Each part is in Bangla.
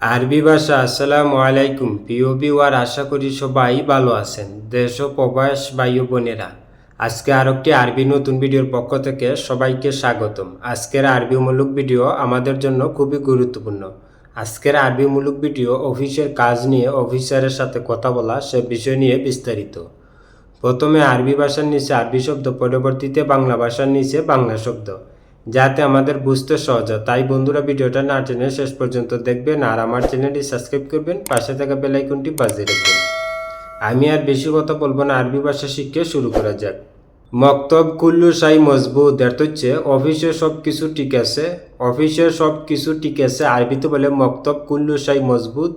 আরবি ভাষা, আসসালামু আলাইকুম। প্রিয় বিওয়ার আশা করি সবাই ভালো আছেন। দেশ ও প্রবাস ও বোনেরা, আজকে আর একটি আরবি নতুন ভিডিওর পক্ষ থেকে সবাইকে স্বাগতম। আজকের আরবিমূলক ভিডিও আমাদের জন্য খুবই গুরুত্বপূর্ণ। আজকের আরবিমূলক ভিডিও অফিসের কাজ নিয়ে অফিসারের সাথে কথা বলা সে বিষয় নিয়ে বিস্তারিত। প্রথমে আরবি ভাষার নিচে আরবি শব্দ, পরবর্তীতে বাংলা ভাষার নিচে বাংলা শব্দ। যাতে আমাদের বুঝতে সহজ হয়। তাই বন্ধুরা, ভিডিওটা না টেনে শেষ পর্যন্ত দেখবেন আর আমার চ্যানেলটি সাবস্ক্রাইব করবেন, পাশে থাকা বেলাইকনটি বাজিয়ে রাখবেন। আমি আর বেশি কথা বলব না, আরবি ভাষা শিখে শুরু করা যাক। মক্তব কুল্লু সাই মজবুত, এর হচ্ছে অফিসে সব কিছু ঠিক আছে, অফিসে সব কিছু ঠিক আছে, আরবিতে বলে মক্তব কুল্লু সাই মজবুত।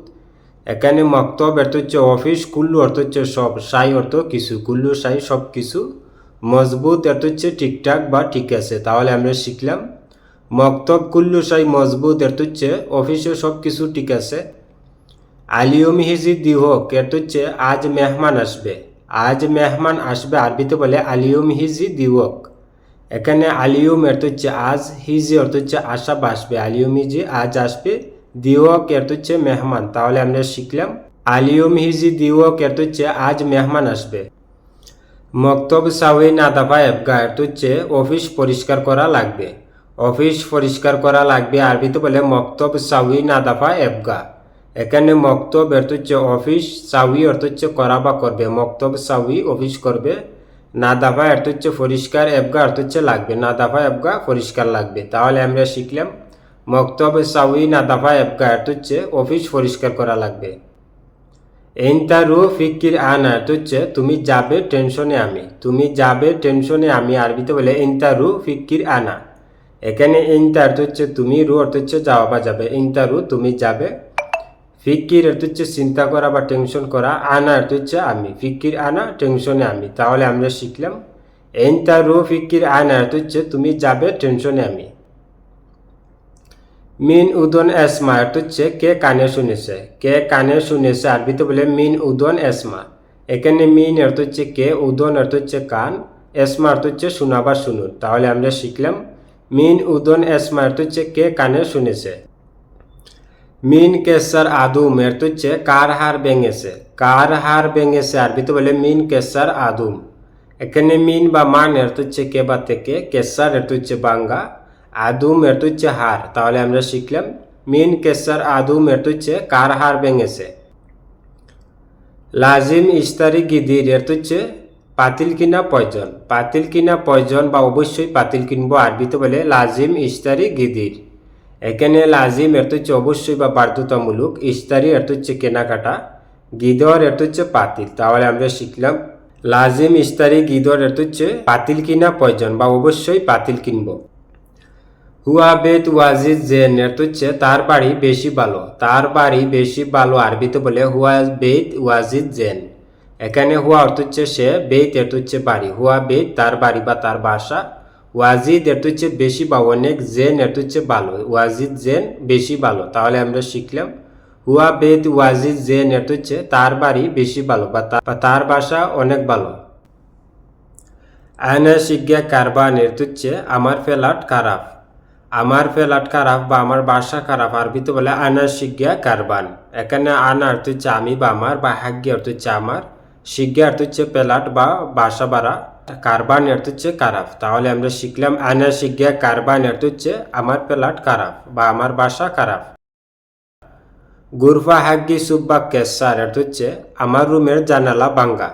এখানে মক্তব অর্থ হচ্ছে অফিস, কুল্লু অর্থ হচ্ছে সব, সাই অর্থ কিছু, কুল্লু সাই সব কিছু মজবুত অর্থ হচ্ছে ঠিকঠাক বা ঠিক আছে, তাহলে আমরা শিখলাম। মক্তব কুল্লু সাই মজবুত অর্থ হচ্ছে অফিসে সব কিছু ঠিক আছে। আলিয়ম হিজি দিহক এটা হচ্ছে আজ মেহমান আসবে। আজ মেহমান আসবে, আরবিতে বলে আলিয়ম হিজি দিওয়ক এখানে আলিয়ম এর হচ্ছে আজ হিজি অর্থ হচ্ছে আসা বা আসবে। আলিয়ম হিজি, আজ আসবে দিওয়ক এর হচ্ছে মেহমান। তাহলে আমরা শিখলাম, আলিয়ম হিজি দিওয়ক এর হচ্ছে আজ মেহমান আসবে। মক্তব সাউই নাদাফা এবগা এর হচ্ছে অফিস পরিষ্কার করা লাগবে। অফিস পরিষ্কার করা লাগবে আরবিতে বলে মক্তব সাউই নাদাফা এবগা এখানে মক্তব অর্থ হচ্ছে অফিস সাউই অর্থ হচ্ছে করা বা করবে, মক্তব সাউই অফিস করবে না দাফা অর্থ হচ্ছে পরিষ্কার এবগা অর্থ হচ্ছে লাগবে না দাফা এবগা পরিষ্কার লাগবে। তাহলে আমরা শিখলাম মক্তব সাউই না দাফা এবগা অর্থ হচ্ছে অফিস পরিষ্কার করা লাগবে। এনতারু ফিকির আনা হচ্ছে তুমি যাবে টেনশনে আমি তুমি যাবে টেনশনে আমি আরবিতে বলে এনতারু ফিকির আনা এখানে এনতা অর্থ হচ্ছে তুমি রু অর্থ হচ্ছে যাওয়া বা যাবে এনতারু তুমি যাবে ফিকির অর্থ হচ্ছে চিন্তা করা বা টেনশন করা আনা অর্থ হচ্ছে আমি ফিকির আনা টেনশনে আমি তাহলে আমরা শিখলাম এনতা রু ফিকির আনা অর্থ হচ্ছে তুমি যাবে টেনশনে আমি মিন উদন এসমা অর্থ হচ্ছে কে কানে শুনেছে। কে কানে শুনেছে আরবিতে বলে মিন উদন এসমা এখানে মিন অর্থ হচ্ছে কে, উদন অর্থ হচ্ছে কান এসমা অর্থ হচ্ছে শোনা বা শুনুন। তাহলে আমরা শিখলাম, মিন উদন এসমা অর্থ হচ্ছে কে কানে শুনেছে। মিন কেসার আদুম এর তো হচ্ছে কার হার ভেঙেছে। কার হার ভেঙেছে আরবিতে বলে মিন কেসার আদুম। এখানে মিন বা মান এর তো হচ্ছে কে বা থেকে, কেসার এর তো হচ্ছে বাঙ্গা। আদুম এর তো হচ্ছে হার। তাহলে আমরা শিখলাম, মিন কেসার আদুম এর হচ্ছে কার হার ভেঙেছে? লাজিম ইস্তারি গিদির এর হচ্ছে পাতিল কিনা পয়জন? পাতিল কিনা পয়জন বা অবশ্যই পাতিল কিনবো আরবিতে বলে লাজিম ইস্তারি গিদির এখানে লাজিম এর হচ্ছে অবশ্যই বা বাধ্যতামূলক ইস্তারি এর হচ্ছে কেনাকাটা গিদর এর হচ্ছে পাতিল। তাহলে আমরা শিখলাম, লাজিম ইস্তারি গিদর এর হচ্ছে পাতিল কিনা পয়জন বা অবশ্যই পাতিল কিনব। হুয়া বেত ওয়াজিদ এর হচ্ছে তার বাড়ি বেশি ভালো, তার বাড়ি বেশি ভালো আরবিতে বলে হুয়া বেত ওয়াজিদ জেন। এখানে হুয়া অর্থ হচ্ছে সে বেত এর হচ্ছে বাড়ি, হুয়া বেত তার বাড়ি বা তার বাসা। ওয়াজিদ এর হচ্ছে বেশি বা অনেক, জেন এর হচ্ছে ভালো, ওয়াজিদ জেন বেশি ভালো, তাহলে আমরা শিখলাম। হুয়া বেদ ওয়াজিদ জেন এর হচ্ছে তার বাড়ি বেশি ভালো বা তার বাসা অনেক ভালো। আয়না শিজ্ঞা কারবান এর হচ্ছে আমার ফেলাট খারাপ আমার ফেলাট খারাপ বা আমার বাসা খারাপ আরবিতে বলে আনা শিজ্ঞা কারবান। এখানে আনা অর্থ হচ্ছে আমি বা আমার বা হাগ্য অর্থ হচ্ছে আমার। শিজ্ঞা অর্থ হচ্ছে পেলাট বা বাসা বাড়া কারবান অর্থ হচ্ছে কারাফ। তাহলে আমরা শিখলাম আনা শিজ্ঞা কারবান অর্থ হচ্ছে আমার পেলাট কারাফ বা আমার বাসা কারাফ। গুরফা হাগ্গি সুব্বা কেসার অর্থ হচ্ছে আমার রুমের জানালা বাঙ্গা।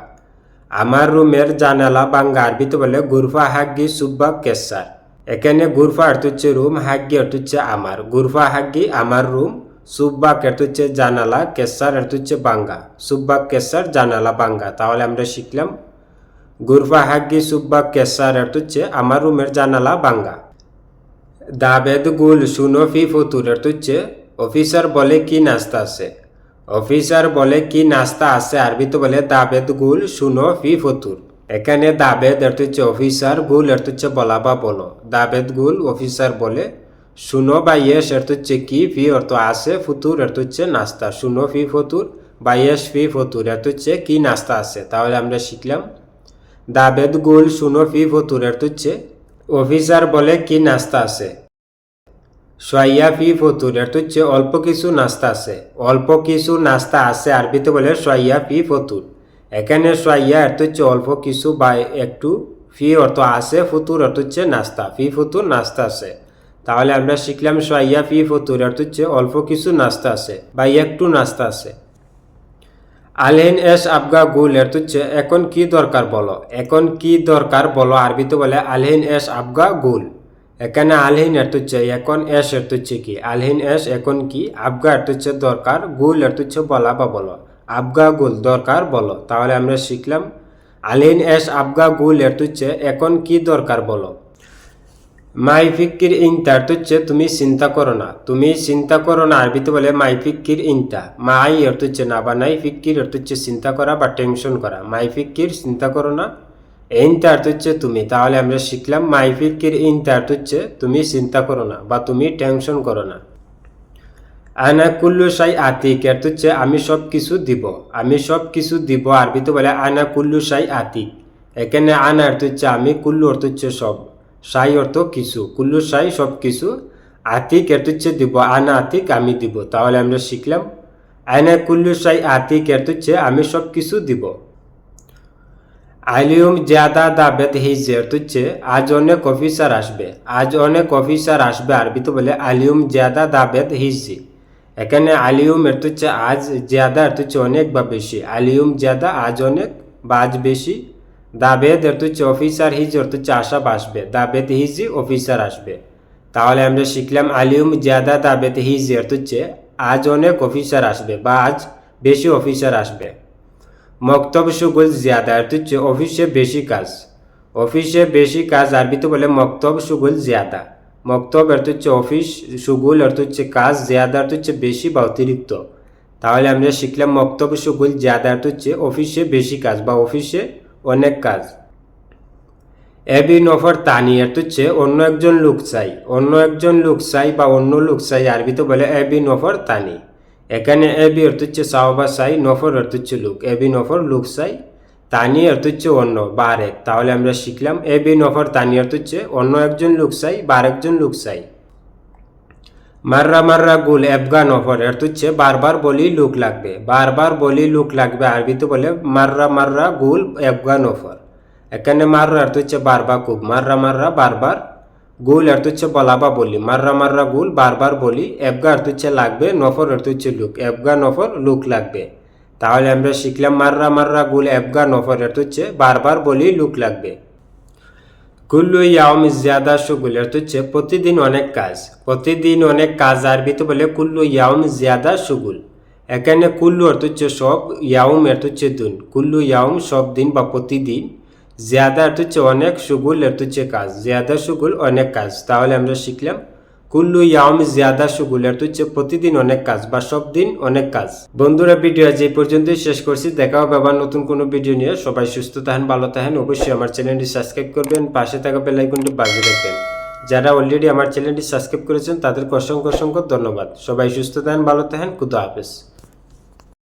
আমার রুমের জানালা বাঙ্গা আরবিতে বলে গুরফা হাগ্গি সুব্বা কেসার। এখানে গুরফা অর্থ হচ্ছে রুম, হাগ্গি অর্থ হচ্ছে আমার। গুরফা, হাগ্গি আমার রুম, সুব্বাক অর্থ হচ্ছে জানালা, কেসার অর্থ হচ্ছে বাঙ্গা। সুব্বাক, কেসার, জানালা, বাঙ্গা। তাহলে আমরা শিখলাম, গুরফা, হাগ্গি সুব্বা কেসার অর্থ হচ্ছে আমার রুমের জানালা, বাঙ্গা। দাবেদ গুল, শুনো ফি ফতুর অর্থ হচ্ছে অফিসার বলে কি নাস্তা আছে? অফিসার বলে কি নাস্তা আছে? আরবিতে বলে, দাবেদ গুল, শুনো ফি ফতুর। এখানে দাবেদ অর্থ হচ্ছে অফিসার গুল অর্থ হচ্ছে বলা বা বলো। দাবেদ গুল অফিসার বলে, শুনো বা ইয়েস অর্থ হচ্ছে কি ফি অর্থ আছে, ফুতুর অর্থ হচ্ছে নাস্তা। শুনো ফি ফতুর বা ইয়েস ফি ফতুর অর্থ হচ্ছে কি নাস্তা আছে? তাহলে আমরা শিখলাম। দাবেদ গুল শুনো ফি ফতুর অর্থ হচ্ছে অফিসার বলে কি নাস্তা আছে? সোয়াইয়া ফি ফতুর এটা হচ্ছে অল্প কিছু নাস্তা আছে। অল্প কিছু নাস্তা আছে, আরবিতে বলে সোয়াইয়া ফি ফতুর। এখানে সোয়াইয়া এটা হচ্ছে অল্প কিছু বা একটু ফি অর্থ আছে, ফুতুর অর্থ হচ্ছে নাস্তা, ফি, ফুতুর নাস্তা আছে। তাহলে আমরা শিখলাম সোয়াইয়া ফি, ফতুর অর্থ হচ্ছে অল্প কিছু নাস্তা আছে বা একটু নাস্তা আছে। আলহিন এস আবগা গুল এর হচ্ছে এখন কি দরকার বলো? এখন কি দরকার বলো? আরবিতে বলে আলহিন এস আবগা গুল। এখানে আলহিন এর হচ্ছে এখন এস এর হচ্ছে কি? আলহিন এস, এখন কি? আবগা এর হচ্ছে দরকার, গুল এর হচ্ছে বলা বা বলো। আবগা গুল দরকার বলো। তাহলে আমরা শিখলাম, আলিন এস আবগা গুল এর হচ্ছে এখন কি দরকার বলো? মাই ফিক্কির ইনটা হচ্ছে তুমি চিন্তা করো না। তুমি চিন্তা করো না, আরবিতে বলে মাই ফিক্কির ইনটা মাই অর্থ হচ্ছে না বা নাই ফিক্কির অর্থ হচ্ছে চিন্তা করা বা টেনশন করা। মাই ফিক্কির চিন্তা করো না। ইনটা অর্থ হচ্ছে তুমি। তাহলে আমরা শিখলাম, মাই ফিক্কির ইনটা অর্থ হচ্ছে তুমি চিন্তা করো না বা তুমি টেনশন করো না। আনা কুল্লু সাই আতিক এর হচ্ছে আমি সব কিছু দিব। আমি সব কিছু দিব আরবিতে বলে আনা কুল্লু সাই আতিক এখানে আনা অর্থ হচ্ছে আমি, কুল্লু অর্থ হচ্ছে সব। সাই অর্থ কিছু, কুল্লু সাই সব কিছু আতিক এর হচ্ছে দিব, আনা আতিক আমি দিব। তাহলে আমরা শিখলাম, আনা কুল্লু সাই আতিক এর হচ্ছে আমি সব কিছু দিব। আলিউম জাদা দাবেদ হিজে, অর্থ হচ্ছে আজ অনেক অফিসার আসবে। আজ অনেক অফিসার আসবে আরবিতে বলে আলিউম জাদা দাবেদ হিজি। এখানে আলিউম এর হচ্ছে আজ জাদা এর হচ্ছে অনেক বা বেশি। আলিউম জাদা আজ অনেক বা আজ বেশি। দাবেদ এর হচ্ছে অফিসার হিজ অর্থ হচ্ছে আশা আসবে দাবেদ হিজি অফিসার আসবে। তাহলে আমরা শিখলাম আলিউম জাদা দাবেদ হিজ এর হচ্ছে আজ অনেক অফিসার আসবে বা আজ বেশি অফিসার আসবে। মক্তব সুগুল জিয়াদা অর্থ হচ্ছে অফিসে বেশি কাজ। অফিসে বেশি কাজ আরবিতে বলে মক্তব সুগুল জিয়াদা। মক্তব অর্থ হচ্ছে অফিস সুগুল অর্থ হচ্ছে কাজ, জিয়াদা অর্থ হচ্ছে বেশি বা অতিরিক্ত। তাহলে আমরা শিখলাম মক্তব সুগুল, জিয়াদা অর্থ হচ্ছে অফিসে বেশি কাজ বা অফিসে অনেক কাজ। এবি নফর তানি অর্থ হচ্ছে অন্য একজন লোক চাই, অন্য একজন লোক চাই বা অন্য লোক চাই, আরবিতে বলে এবি নফর তানি। এখানে এবি অর্থ হচ্ছে সাওবা চাই, নফর অর্থ হচ্ছে লোক এবি নফর লোক চাই তানি অর্থ হচ্ছে অন্য বা আরেক তাহলে আমরা শিখলাম, এ বি নফর তানি অর্থ হচ্ছে অন্য একজন লোক চাই বা আরেকজন লোক চাই। মাররা মাররা গুল এবগা নফর অর্থ হচ্ছে বারবার বলি লোক লাগবে। বারবার বলি লোক লাগবে, আরবিতে বলে মাররা মাররা গুল এবগা নফর এখানে মাররা অর্থ হচ্ছে বারবার খুব মাররা মাররা বারবার গুল অর্থ হচ্ছে বলা। বা বলি মাররা মাররা গুল, বারবার বলি এবগা অর্থ হচ্ছে লাগবে নফর অর্থ হচ্ছে লুক এবগা নফর লুক লাগবে। তাহলে আমরা শিখলাম মাররা মাররা গুল নফর অর্থ হচ্ছে বারবার বলি লুক লাগবে। কুল্লু ইয়াম জিয়াদা সুগুল অর্থ হচ্ছে প্রতিদিন অনেক কাজ। প্রতিদিন অনেক কাজ আরবিতে বলে কুল্লু ইয়াম জিয়াদা সুগুল। এখানে কুল্লু অর্থ হচ্ছে সব ইয়াউম অর্থ হচ্ছে দিন। কুল্লু ইয়াউম সব দিন বা প্রতিদিন। জিয়াদা অর্থ হচ্ছে অনেক সুগুল অর্থ হচ্ছে কাজ। জিয়াদা সুগুল অনেক কাজ। তাহলে আমরা শিখলাম কুল্লু ইয়াম জিয়াদা সুগুলের হচ্ছে প্রতিদিন অনেক কাজ বা সব দিন অনেক কাজ। বন্ধুরা, ভিডিও আজ এই পর্যন্তই শেষ করছি। দেখা হবে আবার নতুন কোনো ভিডিও নিয়ে। সবাই সুস্থ থাকেন, ভালো থাকেন। অবশ্যই আমার চ্যানেলটি সাবস্ক্রাইব করবেন, পাশে থাকা বেল কিন্তু বাজিয়ে রাখবেন। যারা অলরেডি আমার চ্যানেলটি সাবস্ক্রাইব করেছেন, তাদেরকে অসংখ্য অসংখ্য ধন্যবাদ। সবাই সুস্থ থাকেন, ভালো থাকেন। খুদা হাফেজ।